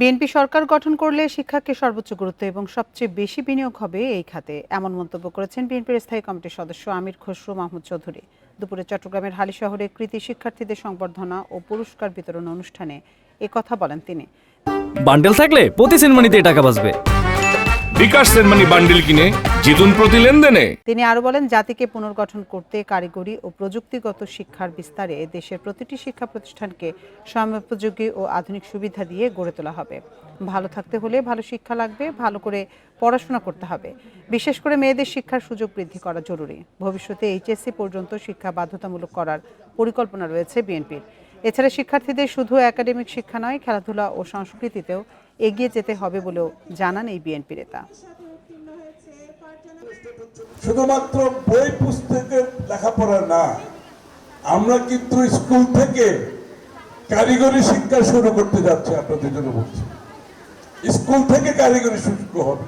BNP সরকার গঠন করলে শিক্ষাকে সর্বোচ্চ গুরুত্ব এবং সবচেয়ে বেশি বিনিয়োগ হবে এই খাতে। এমন মন্তব্য করেছেন বিএনপির স্থায়ী কমিটির সদস্য আমির খসরু মাহমুদ চৌধুরী। দুপুরে চট্টগ্রামের হালি শহরে কৃতি শিক্ষার্থীদের সংবর্ধনা ও পুরস্কার বিতরণ অনুষ্ঠানে কথা বলেন তিনি। বান্ডেল থাকলে প্রতি সিনেমানিতে টাকা বাঁচবে। বান্ডিল কিনে জিতুন প্রতি লেনদেনে। তিনি আরও বলেন, জাতিকে পুনর্গঠন করতে কারিগরি ও প্রযুক্তিগত শিক্ষার বিস্তারে দেশের প্রতিটি শিক্ষা প্রতিষ্ঠানকে সময়োপযোগী ও আধুনিক সুবিধা দিয়ে গড়ে তোলা হবে। ভালো থাকতে হলে ভালো শিক্ষা লাগবে, ভালো করে পড়াশোনা করতে হবে। বিশেষ করে মেয়েদের শিক্ষার সুযোগ বৃদ্ধি করা জরুরি। ভবিষ্যতে এইচএসসি পর্যন্ত শিক্ষা বাধ্যতামূলক করার পরিকল্পনা রয়েছে বিএনপির। এছাড়া শিক্ষার্থীদের শুধু একাডেমিক শিক্ষা নয়, খেলাধুলা ও সংস্কৃতিতেও এগিয়ে যেতে হবে বলেও জানান এই বিএনপি নেতা। শুধুমাত্র বই পুস্তকের লেখাপড়া না, আমরা কিন্তু স্কুল থেকে কারিগরি শিক্ষা শুরু করতে যাচ্ছি, আপনাদের জন্য বলছি। স্কুল থেকে কারিগরি শিক্ষা হবে।